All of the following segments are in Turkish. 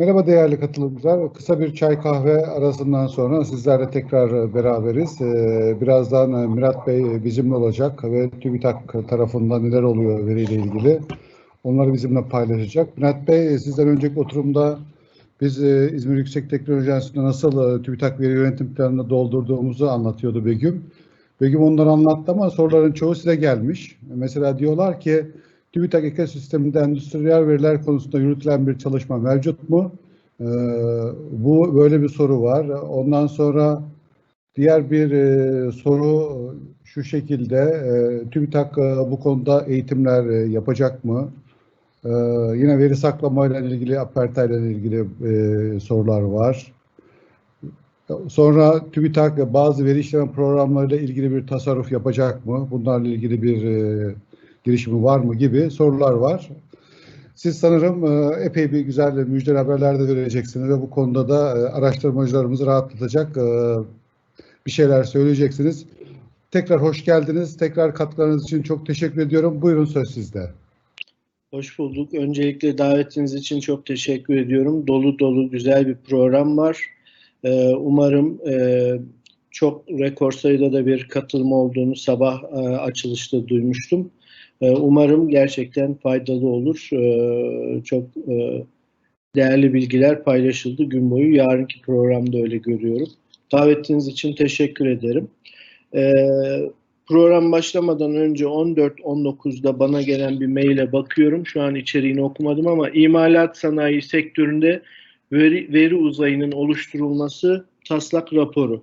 Merhaba değerli katılımcılar. Kısa bir çay kahve arasından sonra sizlerle tekrar beraberiz. Ee, birazdan e, Mirat Bey bizimle olacak ve TÜBİTAK tarafından neler oluyor veriyle ilgili. Onları bizimle paylaşacak. Mirat Bey sizden önceki oturumda biz e, İzmir Yüksek Teknoloji Enstitüsü'nde nasıl e, TÜBİTAK veri yönetim planını doldurduğumuzu anlatıyordu Begüm. Begüm onları anlattı ama soruların çoğu size gelmiş. Mesela diyorlar ki TÜBİTAK ekosisteminde endüstriyel veriler konusunda yürütülen bir çalışma mevcut mu? Ee, bu böyle bir soru var. Ondan sonra diğer bir e, soru şu şekilde. E, TÜBİTAK e, bu konuda eğitimler e, yapacak mı? E, yine veri saklamayla ilgili, Aperta ile ilgili e, sorular var. Sonra TÜBİTAK bazı veri işleme programlarıyla ilgili bir tasarruf yapacak mı? Bunlarla ilgili bir e, girişimi var mı gibi sorular var. Siz sanırım e, epey bir güzel müjdeli haberler de vereceksiniz ve bu konuda da e, araştırmacılarımızı rahatlatacak e, bir şeyler söyleyeceksiniz. Tekrar hoş geldiniz. Tekrar katkılarınız için çok teşekkür ediyorum. Buyurun söz sizde. Hoş bulduk. Öncelikle davetiniz için çok teşekkür ediyorum. Dolu dolu güzel bir program var. Umarım çok rekor sayıda da bir katılım olduğunu sabah açılışta duymuştum. Ee, umarım gerçekten faydalı olur. Ee, çok e, değerli bilgiler paylaşıldı gün boyu. Yarınki programda öyle görüyorum. Davetiniz için teşekkür ederim. Program başlamadan önce 14-19'da bana gelen bir maile bakıyorum. Şu an içeriğini okumadım ama imalat sanayi sektöründe veri, veri uzayının oluşturulması taslak raporu.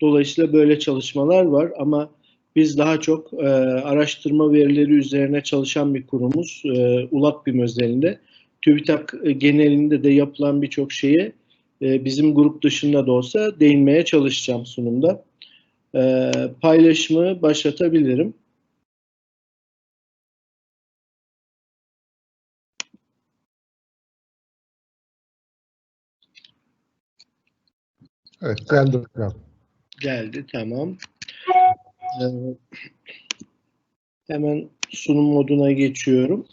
Dolayısıyla böyle çalışmalar var ama biz daha çok e, araştırma verileri üzerine çalışan bir kurumuz. E, ULAP BİM özelinde. TÜBİTAK genelinde de yapılan birçok şeye e, bizim grup dışında da olsa değinmeye çalışacağım sunumda. E, paylaşımı başlatabilirim. Evet geldi hocam. Geldi tamam. Ee, hemen sunum moduna geçiyorum.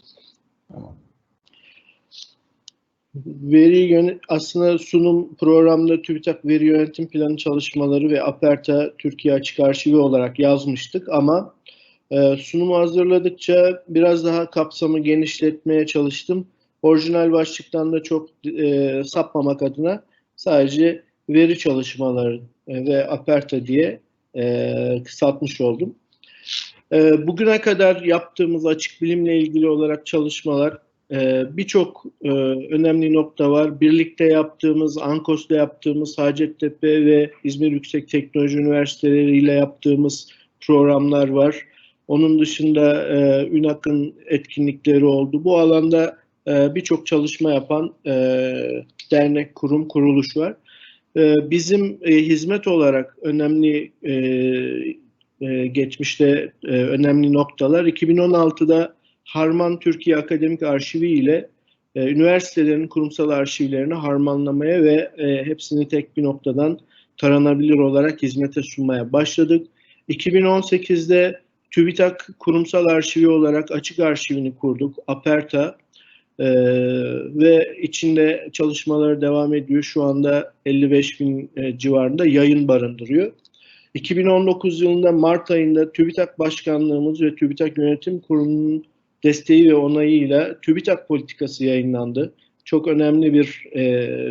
Veri aslında sunum programda TÜBİTAK Veri Yönetim Planı çalışmaları ve Aperta Türkiye Açık Arşivi olarak yazmıştık ama e, sunumu hazırladıkça biraz daha kapsamı genişletmeye çalıştım. Orijinal başlıktan da çok e, sapmamak adına sadece veri çalışmaları e, ve Aperta diye e, kısaltmış oldum. E, bugüne kadar yaptığımız açık bilimle ilgili olarak çalışmalar e, birçok e, önemli nokta var. Birlikte yaptığımız, ANKOS'ta yaptığımız, Hacettepe ve İzmir Yüksek Teknoloji Üniversiteleri ile yaptığımız programlar var. Onun dışında e, ÜNAK'ın etkinlikleri oldu. Bu alanda e, birçok çalışma yapan e, dernek, kurum, kuruluş var. Ee, bizim e, hizmet olarak önemli e, e, geçmişte önemli noktalar 2016'da Harman Türkiye Akademik Arşivi ile üniversitelerin kurumsal arşivlerini harmanlamaya ve hepsini tek bir noktadan taranabilir olarak hizmete sunmaya başladık. 2018'de TÜBİTAK Kurumsal Arşivi olarak açık arşivini kurduk. Aperta ee, ve içinde çalışmaları devam ediyor. Şu anda 55 bin e, civarında yayın barındırıyor. 2019 yılında Mart ayında TÜBİTAK Başkanlığımız ve TÜBİTAK Yönetim Kurulu'nun desteği ve onayıyla TÜBİTAK politikası yayınlandı. Çok önemli bir e,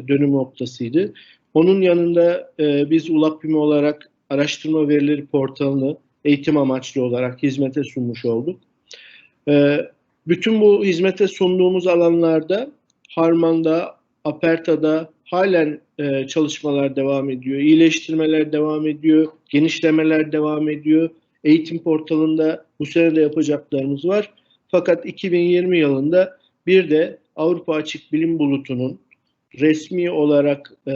dönüm noktasıydı. Onun yanında e, biz ULAPBİM olarak araştırma verileri portalını eğitim amaçlı olarak hizmete sunmuş olduk. E, bütün bu hizmete sunduğumuz alanlarda Harman'da, Aperta'da halen e, çalışmalar devam ediyor. İyileştirmeler devam ediyor, genişlemeler devam ediyor. Eğitim portalında bu sene de yapacaklarımız var. Fakat 2020 yılında bir de Avrupa Açık Bilim Bulutu'nun resmi olarak e,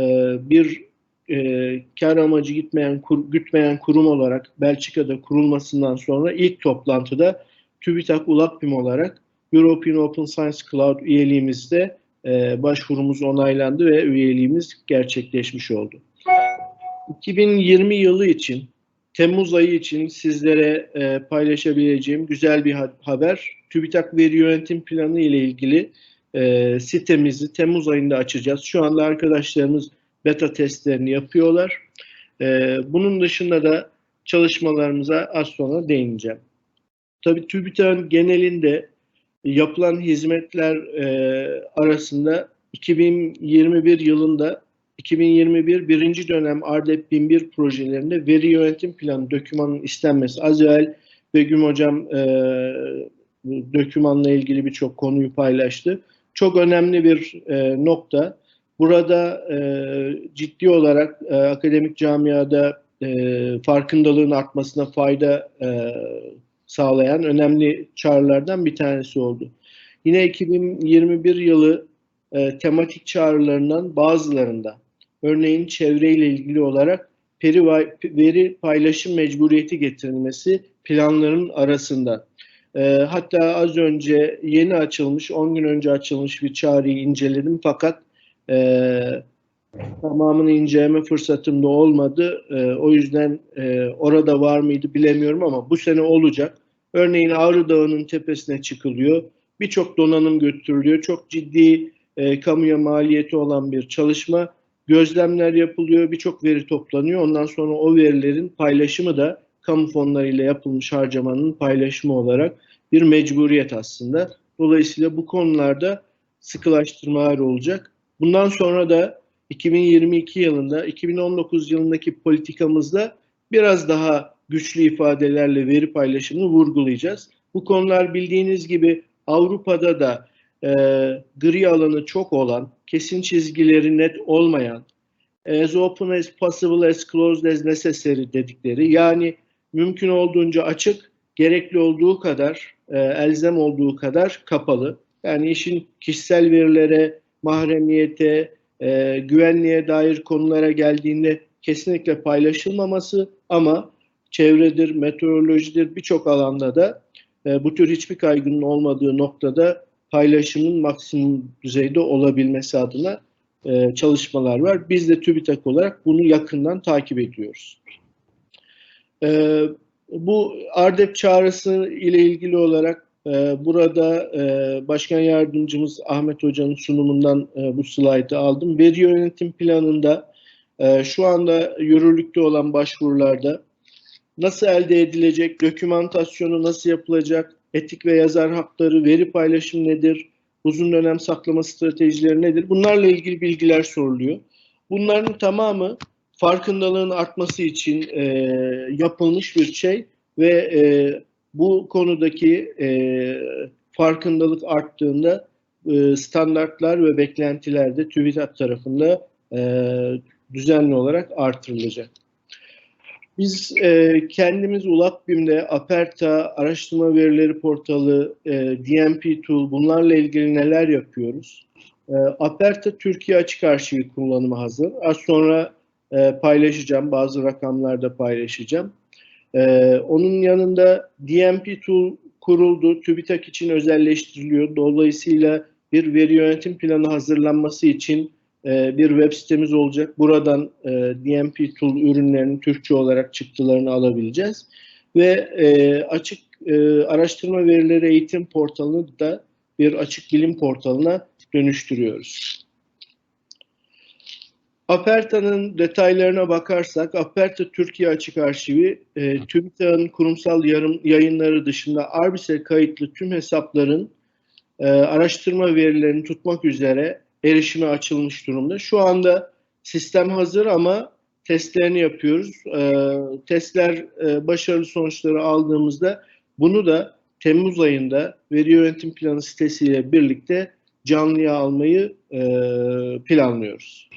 bir e, kar amacı gitmeyen, kur, gütmeyen kurum olarak Belçika'da kurulmasından sonra ilk toplantıda TÜBİTAK ULAPBİM olarak European Open Science Cloud üyeliğimizde e, başvurumuz onaylandı ve üyeliğimiz gerçekleşmiş oldu. 2020 yılı için, Temmuz ayı için sizlere e, paylaşabileceğim güzel bir haber. TÜBİTAK Veri Yönetim Planı ile ilgili e, sitemizi Temmuz ayında açacağız. Şu anda arkadaşlarımız beta testlerini yapıyorlar. E, bunun dışında da çalışmalarımıza az sonra değineceğim. Tabii TÜBİTAK'ın genelinde yapılan hizmetler e, arasında 2021 yılında 2021 birinci dönem RDEP 1001 projelerinde veri yönetim planı dokümanının istenmesi. Az evvel Begüm Hocam e, dokümanla ilgili birçok konuyu paylaştı. Çok önemli bir e, nokta. Burada e, ciddi olarak e, akademik camiada e, farkındalığın artmasına fayda e, sağlayan önemli çağrılardan bir tanesi oldu. Yine 2021 yılı e, tematik çağrılarından bazılarında örneğin çevreyle ilgili olarak peri veri paylaşım mecburiyeti getirilmesi planların arasında. E, hatta az önce yeni açılmış, 10 gün önce açılmış bir çağrıyı inceledim fakat e, tamamını inceleme fırsatım da olmadı. E, o yüzden e, orada var mıydı bilemiyorum ama bu sene olacak. Örneğin Ağrı Dağı'nın tepesine çıkılıyor. Birçok donanım götürülüyor. Çok ciddi e, kamuya maliyeti olan bir çalışma. Gözlemler yapılıyor, birçok veri toplanıyor. Ondan sonra o verilerin paylaşımı da kamu fonlarıyla yapılmış harcamanın paylaşımı olarak bir mecburiyet aslında. Dolayısıyla bu konularda sıkılaştırmalar olacak. Bundan sonra da 2022 yılında, 2019 yılındaki politikamızda biraz daha güçlü ifadelerle veri paylaşımını vurgulayacağız. Bu konular bildiğiniz gibi Avrupa'da da e, gri alanı çok olan, kesin çizgileri net olmayan, as open as possible as closed as necessary dedikleri yani mümkün olduğunca açık, gerekli olduğu kadar, e, elzem olduğu kadar kapalı. Yani işin kişisel verilere, mahremiyete, e, güvenliğe dair konulara geldiğinde kesinlikle paylaşılmaması ama çevredir, meteorolojidir birçok alanda da e, bu tür hiçbir kaygının olmadığı noktada paylaşımın maksimum düzeyde olabilmesi adına e, çalışmalar var. Biz de TÜBİTAK olarak bunu yakından takip ediyoruz. E, bu ARDEP çağrısı ile ilgili olarak burada Başkan Yardımcımız Ahmet Hoca'nın sunumundan bu slaytı aldım. Veri yönetim planında şu anda yürürlükte olan başvurularda nasıl elde edilecek, dokümantasyonu nasıl yapılacak, etik ve yazar hakları, veri paylaşım nedir, uzun dönem saklama stratejileri nedir? Bunlarla ilgili bilgiler soruluyor. Bunların tamamı farkındalığın artması için e, yapılmış bir şey ve e, bu konudaki e, farkındalık arttığında e, standartlar ve beklentiler de TÜBİTAK tarafında e, düzenli olarak artırılacak. Biz e, kendimiz ULAPBİM'de Aperta, araştırma verileri portalı, e, DMP Tool bunlarla ilgili neler yapıyoruz? E, Aperta Türkiye Açık Arşivi kullanımı hazır. Az sonra e, paylaşacağım, bazı rakamlarda paylaşacağım. E, onun yanında DMP Tool kuruldu, TÜBİTAK için özelleştiriliyor. Dolayısıyla bir veri yönetim planı hazırlanması için e, bir web sitemiz olacak. Buradan e, DMP Tool ürünlerinin Türkçe olarak çıktılarını alabileceğiz. Ve e, açık e, araştırma verileri eğitim portalını da bir açık bilim portalına dönüştürüyoruz. Aperta'nın detaylarına bakarsak, Aperta Türkiye Açık Arşivi, e, TÜBİTAK'ın kurumsal yarım, yayınları dışında Arbis'e kayıtlı tüm hesapların e, araştırma verilerini tutmak üzere erişime açılmış durumda. Şu anda sistem hazır ama testlerini yapıyoruz. E, testler e, başarılı sonuçları aldığımızda bunu da Temmuz ayında veri yönetim planı sitesiyle birlikte canlıya almayı e, planlıyoruz.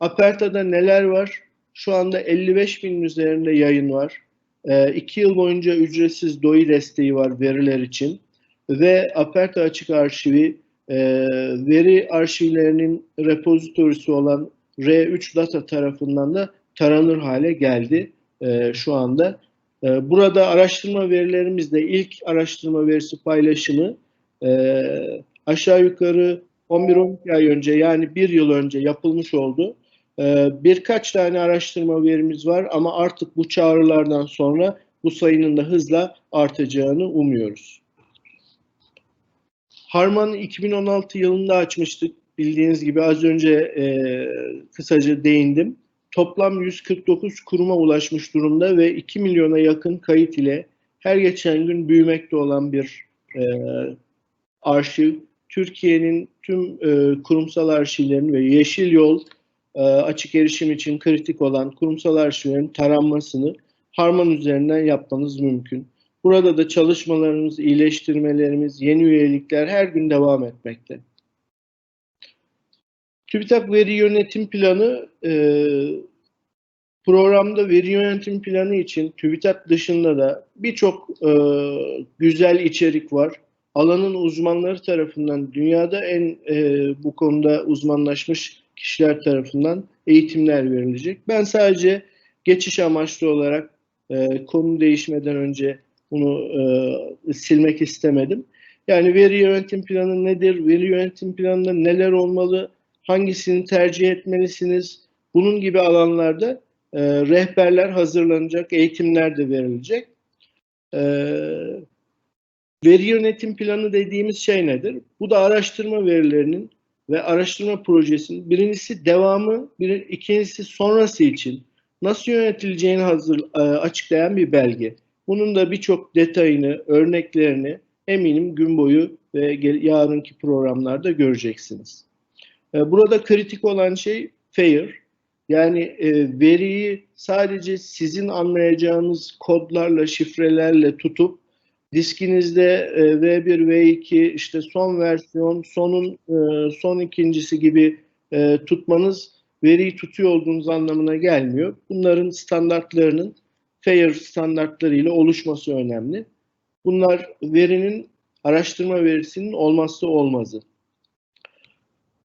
Aperta'da neler var? Şu anda 55 bin üzerinde yayın var. E, iki yıl boyunca ücretsiz DOI desteği var veriler için. Ve Aperta Açık Arşivi e, veri arşivlerinin repozitorisi olan R3 Data tarafından da taranır hale geldi e, şu anda. E, burada araştırma verilerimizde ilk araştırma verisi paylaşımı e, aşağı yukarı 11-12 ay önce yani bir yıl önce yapılmış oldu. E, birkaç tane araştırma verimiz var ama artık bu çağrılardan sonra bu sayının da hızla artacağını umuyoruz. Harman'ı 2016 yılında açmıştık. Bildiğiniz gibi az önce e, kısaca değindim. Toplam 149 kuruma ulaşmış durumda ve 2 milyona yakın kayıt ile her geçen gün büyümekte olan bir e, arşiv. Türkiye'nin tüm e, kurumsal arşivlerini ve Yeşil Yol e, açık erişim için kritik olan kurumsal arşivlerin taranmasını Harman üzerinden yapmanız mümkün. Burada da çalışmalarımız, iyileştirmelerimiz, yeni üyelikler her gün devam etmekte. TÜBİTAK Veri Yönetim Planı e, programda veri yönetim planı için TÜBİTAK dışında da birçok e, güzel içerik var. Alanın uzmanları tarafından dünyada en e, bu konuda uzmanlaşmış kişiler tarafından eğitimler verilecek. Ben sadece geçiş amaçlı olarak e, konu değişmeden önce bunu e, silmek istemedim. Yani veri yönetim planı nedir? Veri yönetim planında neler olmalı? Hangisini tercih etmelisiniz? Bunun gibi alanlarda e, rehberler hazırlanacak, eğitimler de verilecek. E, veri yönetim planı dediğimiz şey nedir? Bu da araştırma verilerinin ve araştırma projesinin birincisi devamı, bir, ikincisi sonrası için nasıl yönetileceğini hazır, e, açıklayan bir belge. Bunun da birçok detayını, örneklerini eminim gün boyu ve yarınki programlarda göreceksiniz. E, burada kritik olan şey FAIR. Yani e, veriyi sadece sizin anlayacağınız kodlarla, şifrelerle tutup diskinizde e, V1, V2 işte son versiyon, sonun e, son ikincisi gibi e, tutmanız veriyi tutuyor olduğunuz anlamına gelmiyor. Bunların standartlarının FAIR standartlarıyla oluşması önemli. Bunlar verinin araştırma verisinin olmazsa olmazı.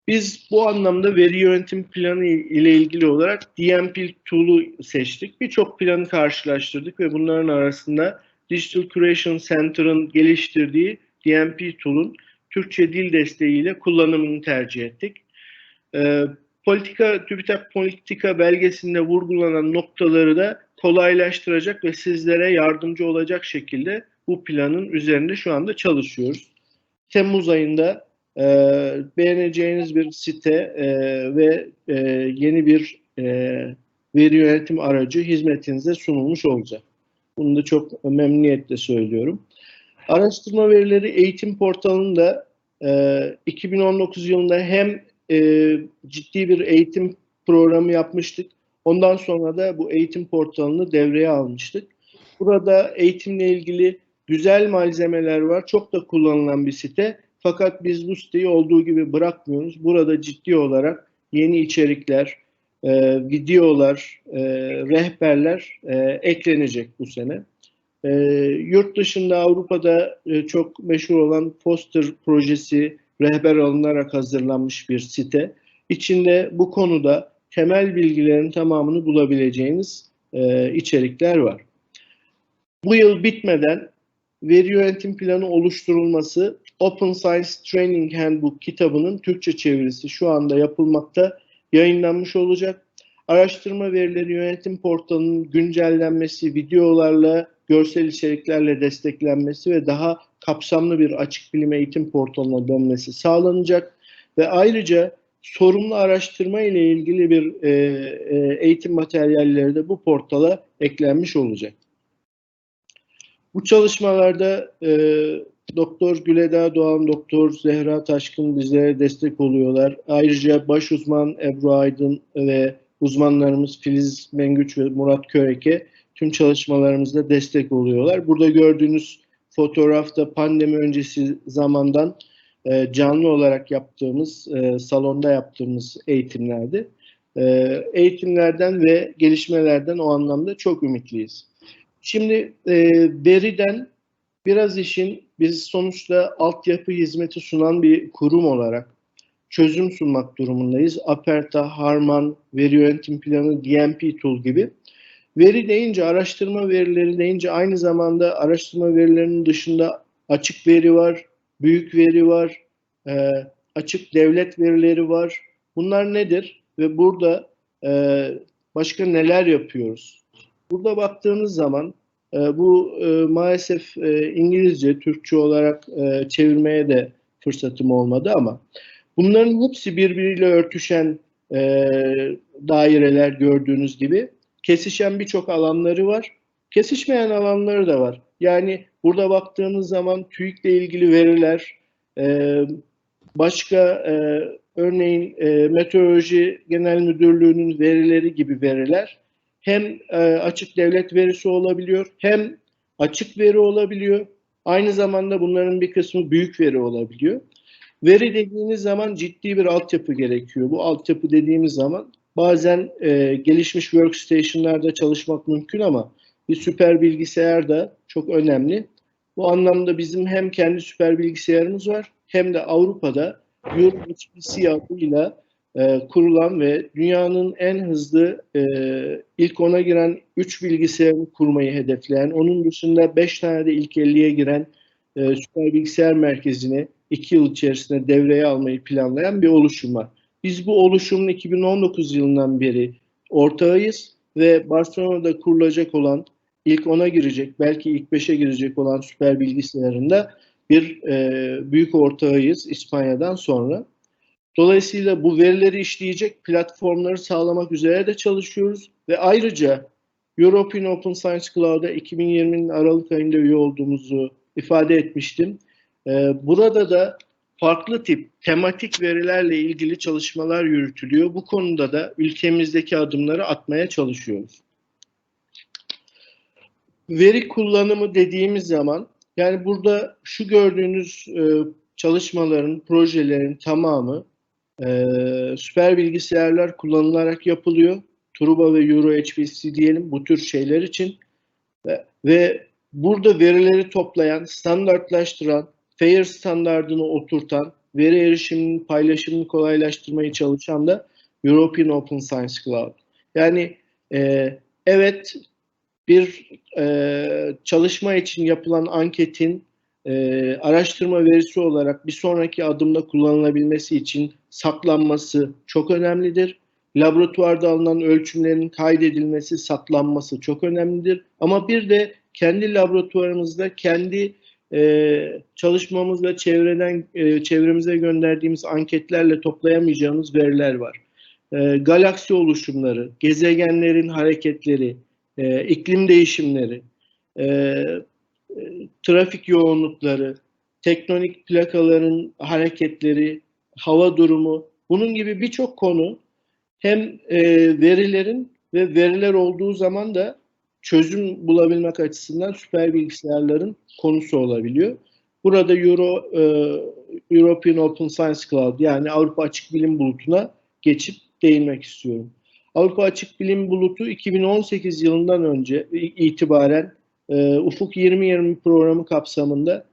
Biz bu anlamda veri yönetim planı ile ilgili olarak DMP tool'u seçtik. Birçok planı karşılaştırdık ve bunların arasında Digital Curation Center'ın geliştirdiği DMP tool'un Türkçe dil desteğiyle kullanımını tercih ettik. Ee, politika, TÜBİTAK politika belgesinde vurgulanan noktaları da kolaylaştıracak ve sizlere yardımcı olacak şekilde bu planın üzerinde şu anda çalışıyoruz. Temmuz ayında e, beğeneceğiniz bir site e, ve e, yeni bir e, veri yönetim aracı hizmetinize sunulmuş olacak. Bunu da çok memnuniyetle söylüyorum. Araştırma verileri eğitim portalında e, 2019 yılında hem e, ciddi bir eğitim programı yapmıştık. Ondan sonra da bu eğitim portalını devreye almıştık. Burada eğitimle ilgili güzel malzemeler var. Çok da kullanılan bir site. Fakat biz bu siteyi olduğu gibi bırakmıyoruz. Burada ciddi olarak yeni içerikler, e, videolar, e, rehberler e, eklenecek bu sene. E, yurt dışında Avrupa'da e, çok meşhur olan Foster projesi rehber alınarak hazırlanmış bir site. İçinde bu konuda temel bilgilerin tamamını bulabileceğiniz e, içerikler var. Bu yıl bitmeden veri yönetim planı oluşturulması Open Science Training Handbook kitabının Türkçe çevirisi şu anda yapılmakta yayınlanmış olacak. Araştırma verileri yönetim portalının güncellenmesi, videolarla, görsel içeriklerle desteklenmesi ve daha kapsamlı bir açık bilim eğitim portalına dönmesi sağlanacak. Ve ayrıca sorumlu araştırma ile ilgili bir e, e, eğitim materyalleri de bu portala eklenmiş olacak. Bu çalışmalarda e, Doktor Güleda Doğan, Doktor Zehra Taşkın bizlere destek oluyorlar. Ayrıca baş uzman Ebru Aydın ve uzmanlarımız Filiz Mengüç ve Murat Köreke tüm çalışmalarımızda destek oluyorlar. Burada gördüğünüz fotoğrafta pandemi öncesi zamandan e, canlı olarak yaptığımız, e, salonda yaptığımız eğitimlerdi. E, eğitimlerden ve gelişmelerden o anlamda çok ümitliyiz. Şimdi e, veriden biraz işin biz sonuçta altyapı hizmeti sunan bir kurum olarak çözüm sunmak durumundayız. Aperta, Harman, Veri Yönetim Planı, DMP Tool gibi. Veri deyince, araştırma verileri deyince aynı zamanda araştırma verilerinin dışında açık veri var, büyük veri var, e, açık devlet verileri var. Bunlar nedir? Ve burada e, başka neler yapıyoruz? Burada baktığınız zaman e, bu e, maalesef e, İngilizce, Türkçe olarak e, çevirmeye de fırsatım olmadı ama bunların hepsi birbiriyle örtüşen e, daireler gördüğünüz gibi. Kesişen birçok alanları var. Kesişmeyen alanları da var. Yani burada baktığınız zaman TÜİK'le ilgili veriler, e, başka e, örneğin e, Meteoroloji Genel Müdürlüğü'nün verileri gibi veriler hem açık devlet verisi olabiliyor hem açık veri olabiliyor. Aynı zamanda bunların bir kısmı büyük veri olabiliyor. Veri dediğiniz zaman ciddi bir altyapı gerekiyor. Bu altyapı dediğimiz zaman bazen e, gelişmiş workstation'larda çalışmak mümkün ama bir süper bilgisayar da çok önemli. Bu anlamda bizim hem kendi süper bilgisayarımız var hem de Avrupa'da EuroHPC adıyla e, kurulan ve dünyanın en hızlı e, ilk ona giren 3 bilgisayarını kurmayı hedefleyen, onun dışında 5 tane de ilk 50'ye giren e, süper bilgisayar merkezini 2 yıl içerisinde devreye almayı planlayan bir oluşum var. Biz bu oluşumun 2019 yılından beri ortağıyız ve Barcelona'da kurulacak olan ilk 10'a girecek, belki ilk 5'e girecek olan süper bilgisayarında bir e, büyük ortağıyız İspanya'dan sonra. Dolayısıyla bu verileri işleyecek platformları sağlamak üzere de çalışıyoruz ve ayrıca European Open Science Cloud'a 2020'nin Aralık ayında üye olduğumuzu ifade etmiştim. Ee, burada da farklı tip tematik verilerle ilgili çalışmalar yürütülüyor. Bu konuda da ülkemizdeki adımları atmaya çalışıyoruz. Veri kullanımı dediğimiz zaman yani burada şu gördüğünüz e, çalışmaların, projelerin tamamı e, süper bilgisayarlar kullanılarak yapılıyor. Truba ve Euro HPC diyelim bu tür şeyler için ve, ve burada verileri toplayan, standartlaştıran, FAIR standartını oturtan, veri erişiminin paylaşımını kolaylaştırmaya çalışan da European Open Science Cloud. Yani e, evet bir e, çalışma için yapılan anketin e, araştırma verisi olarak bir sonraki adımda kullanılabilmesi için saklanması çok önemlidir. Laboratuvarda alınan ölçümlerin kaydedilmesi, saklanması çok önemlidir. Ama bir de kendi laboratuvarımızda, kendi e, çalışmamızla çevreden e, çevremize gönderdiğimiz anketlerle toplayamayacağımız veriler var. E, galaksi oluşumları, gezegenlerin hareketleri, e, iklim değişimleri, e, e, trafik yoğunlukları, tektonik plakaların hareketleri, hava durumu, bunun gibi birçok konu hem e, verilerin ve veriler olduğu zaman da çözüm bulabilmek açısından süper bilgisayarların konusu olabiliyor. Burada Euro e, European Open Science Cloud yani Avrupa Açık Bilim Bulutu'na geçip değinmek istiyorum. Avrupa Açık Bilim Bulutu 2018 yılından önce itibaren e, Ufuk 2020 programı kapsamında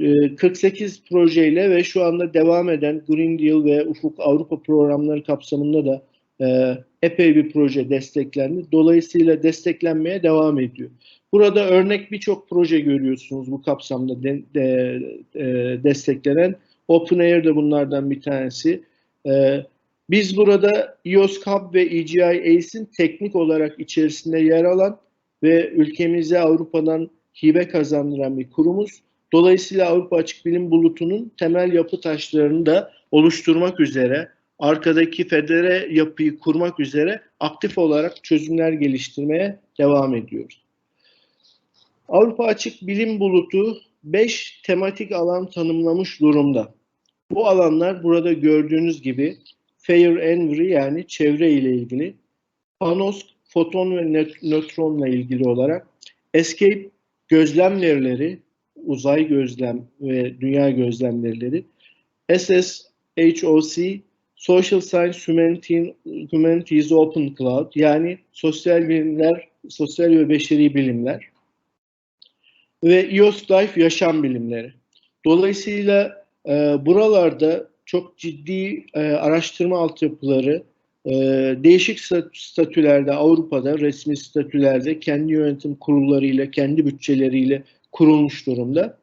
e, 48 projeyle ve şu anda devam eden Green Deal ve Ufuk Avrupa programları kapsamında da e, epey bir proje desteklendi. Dolayısıyla desteklenmeye devam ediyor. Burada örnek birçok proje görüyorsunuz bu kapsamda de, de, e, desteklenen. OpenAir de bunlardan bir tanesi. E, biz burada EOS Hub ve EGI ACE'in teknik olarak içerisinde yer alan ve ülkemize Avrupa'dan hibe kazandıran bir kurumuz. Dolayısıyla Avrupa Açık Bilim Bulutu'nun temel yapı taşlarını da oluşturmak üzere, arkadaki federe yapıyı kurmak üzere aktif olarak çözümler geliştirmeye devam ediyoruz. Avrupa Açık Bilim Bulutu 5 tematik alan tanımlamış durumda. Bu alanlar burada gördüğünüz gibi Fair Envy yani çevre ile ilgili, Panos foton ve nötronla ilgili olarak, Escape gözlem verileri, uzay gözlem ve dünya gözlem verileri, SSHOC Social Science Humanities Open Cloud yani sosyal bilimler, sosyal ve beşeri bilimler ve EOS Life yaşam bilimleri. Dolayısıyla e, buralarda çok ciddi e, araştırma altyapıları e, değişik statülerde Avrupa'da resmi statülerde kendi yönetim kurullarıyla kendi bütçeleriyle kurulmuş durumda.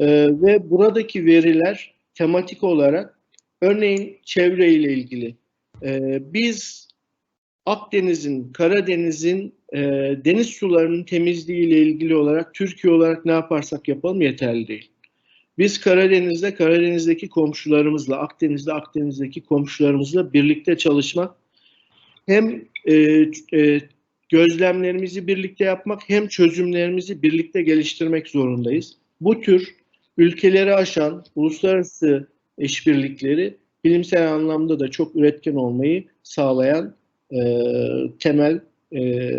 E, ve buradaki veriler tematik olarak örneğin çevre ile ilgili e, biz Akdeniz'in, Karadeniz'in e, deniz sularının temizliği ile ilgili olarak Türkiye olarak ne yaparsak yapalım yeterli değil. Biz Karadeniz'de Karadeniz'deki komşularımızla, Akdeniz'de Akdeniz'deki komşularımızla birlikte çalışmak hem e, e, gözlemlerimizi birlikte yapmak hem çözümlerimizi birlikte geliştirmek zorundayız. Bu tür ülkeleri aşan uluslararası işbirlikleri bilimsel anlamda da çok üretken olmayı sağlayan e, temel e,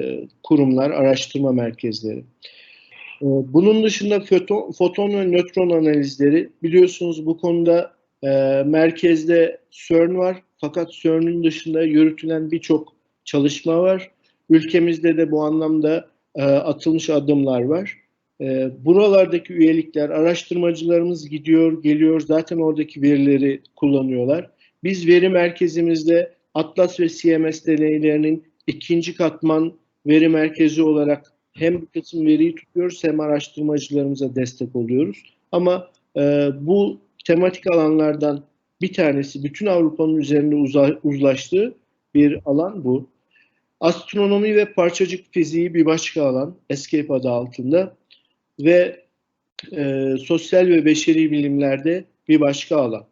kurumlar, araştırma merkezleri. E, bunun dışında foton, foton ve nötron analizleri biliyorsunuz bu konuda e, merkezde CERN var fakat CERN'ün dışında yürütülen birçok çalışma var. Ülkemizde de bu anlamda e, atılmış adımlar var. E, buralardaki üyelikler, araştırmacılarımız gidiyor, geliyor, zaten oradaki verileri kullanıyorlar. Biz veri merkezimizde Atlas ve CMS deneylerinin ikinci katman veri merkezi olarak hem bir kısım veriyi tutuyoruz hem araştırmacılarımıza destek oluyoruz. Ama e, bu tematik alanlardan bir tanesi bütün Avrupa'nın üzerinde uzlaştığı bir alan bu. Astronomi ve parçacık fiziği bir başka alan, ESCAPE adı altında ve e, sosyal ve beşeri bilimlerde bir başka alan.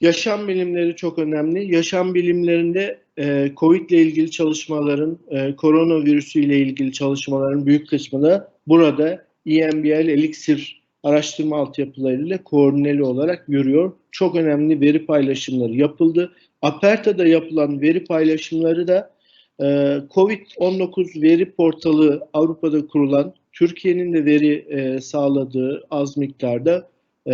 Yaşam bilimleri çok önemli. Yaşam bilimlerinde e, COVID ile ilgili çalışmaların, e, koronavirüsü ile ilgili çalışmaların büyük kısmı da burada EMBL Elixir araştırma altyapılarıyla koordineli olarak yürüyor. Çok önemli veri paylaşımları yapıldı. Aperta'da yapılan veri paylaşımları da e, COVID-19 veri portalı Avrupa'da kurulan, Türkiye'nin de veri e, sağladığı az miktarda e,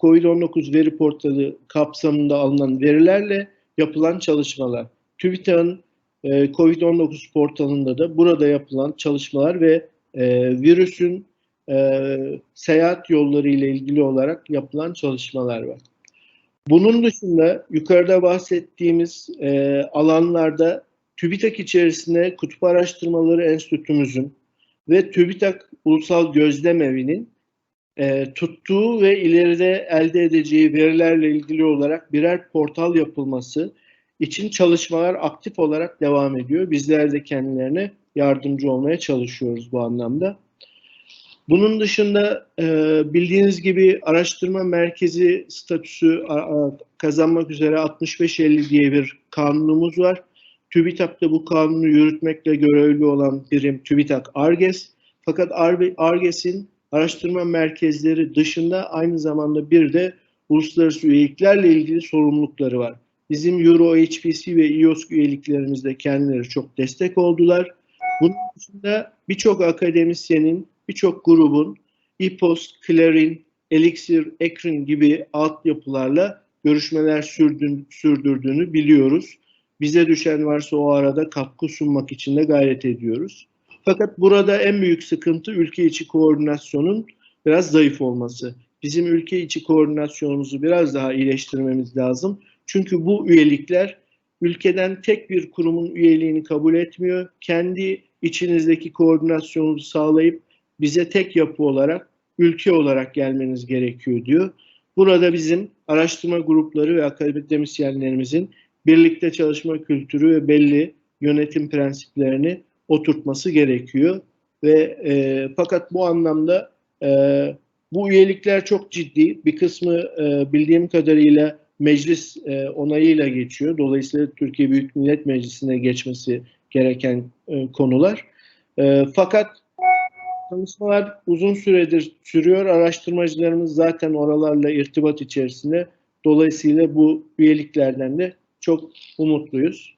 COVID-19 veri portalı kapsamında alınan verilerle yapılan çalışmalar. TÜBİTAK'ın e, COVID-19 portalında da burada yapılan çalışmalar ve e, virüsün e, seyahat yolları ile ilgili olarak yapılan çalışmalar var. Bunun dışında yukarıda bahsettiğimiz e, alanlarda TÜBİTAK içerisinde Kutup Araştırmaları Enstitümüzün ve TÜBİTAK Ulusal Gözlem Evi'nin e, tuttuğu ve ileride elde edeceği verilerle ilgili olarak birer portal yapılması için çalışmalar aktif olarak devam ediyor. Bizler de kendilerine yardımcı olmaya çalışıyoruz bu anlamda. Bunun dışında e, bildiğiniz gibi araştırma merkezi statüsü kazanmak üzere 6550 diye bir kanunumuz var. TÜBİTAK'ta bu kanunu yürütmekle görevli olan birim TÜBİTAK ARGES. Fakat ARGES'in araştırma merkezleri dışında aynı zamanda bir de uluslararası üyeliklerle ilgili sorumlulukları var. Bizim Euro, HPC ve IOSC üyeliklerimizde kendileri çok destek oldular. Bunun dışında birçok akademisyenin, birçok grubun İPOS, Clarin, Elixir, Ekrin gibi altyapılarla görüşmeler sürdüğünü, sürdürdüğünü biliyoruz. Bize düşen varsa o arada katkı sunmak için de gayret ediyoruz. Fakat burada en büyük sıkıntı ülke içi koordinasyonun biraz zayıf olması. Bizim ülke içi koordinasyonumuzu biraz daha iyileştirmemiz lazım. Çünkü bu üyelikler ülkeden tek bir kurumun üyeliğini kabul etmiyor. Kendi içinizdeki koordinasyonu sağlayıp bize tek yapı olarak, ülke olarak gelmeniz gerekiyor diyor. Burada bizim araştırma grupları ve akademisyenlerimizin birlikte çalışma kültürü ve belli yönetim prensiplerini oturtması gerekiyor. Ve e, fakat bu anlamda e, bu üyelikler çok ciddi. Bir kısmı e, bildiğim kadarıyla meclis e, onayıyla geçiyor. Dolayısıyla Türkiye Büyük Millet Meclisi'ne geçmesi gereken e, konular. E, fakat çalışmalar uzun süredir sürüyor. Araştırmacılarımız zaten oralarla irtibat içerisinde. Dolayısıyla bu üyeliklerden de çok umutluyuz.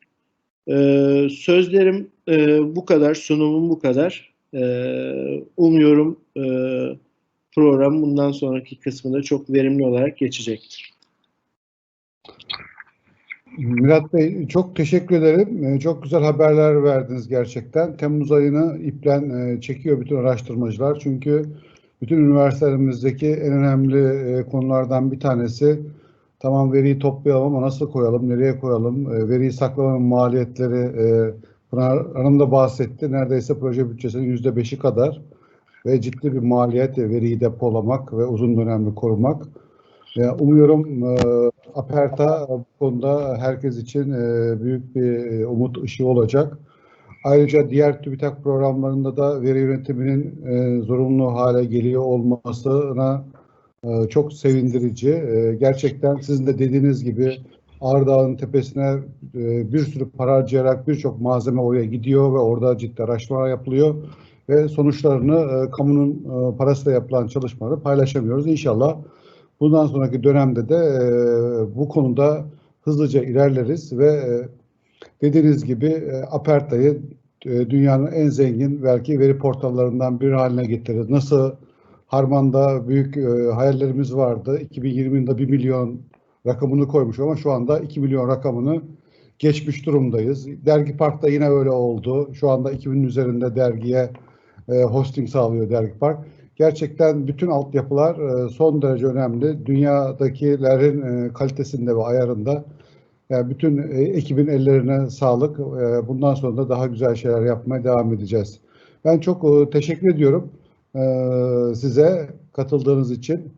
Ee, sözlerim e, bu kadar, sunumum bu kadar. Ee, umuyorum e, program bundan sonraki kısmında çok verimli olarak geçecektir. Murat Bey çok teşekkür ederim. Ee, çok güzel haberler verdiniz gerçekten. Temmuz ayını iplen e, çekiyor bütün araştırmacılar. Çünkü bütün üniversitelerimizdeki en önemli e, konulardan bir tanesi tamam veriyi toplayalım ama nasıl koyalım, nereye koyalım, e, veriyi saklamanın maliyetleri Pınar Hanım da bahsetti. Neredeyse proje bütçesinin yüzde beşi kadar ve ciddi bir maliyet veriyi depolamak ve uzun dönemli korumak. Umuyorum Aperta bu konuda herkes için büyük bir umut ışığı olacak. Ayrıca diğer TÜBİTAK programlarında da veri yönetiminin zorunlu hale geliyor olmasına e, çok sevindirici. E, gerçekten sizin de dediğiniz gibi Ağrı tepesine e, bir sürü para harcayarak birçok malzeme oraya gidiyor ve orada ciddi araştırmalar yapılıyor ve sonuçlarını e, kamunun e, parasıyla yapılan çalışmaları paylaşamıyoruz. İnşallah bundan sonraki dönemde de e, bu konuda hızlıca ilerleriz ve e, dediğiniz gibi e, Aperta'yı e, dünyanın en zengin belki veri portallarından biri haline getiririz. Nasıl Harman'da büyük e, hayallerimiz vardı. 2020'de 1 milyon rakamını koymuş ama şu anda 2 milyon rakamını geçmiş durumdayız. Dergi Park'ta yine öyle oldu. Şu anda 2000'in üzerinde dergiye e, hosting sağlıyor Dergi Park. Gerçekten bütün altyapılar e, son derece önemli. Dünyadakilerin e, kalitesinde ve ayarında. Yani bütün e, ekibin ellerine sağlık. Bundan sonra da daha güzel şeyler yapmaya devam edeceğiz. Ben çok teşekkür ediyorum size katıldığınız için.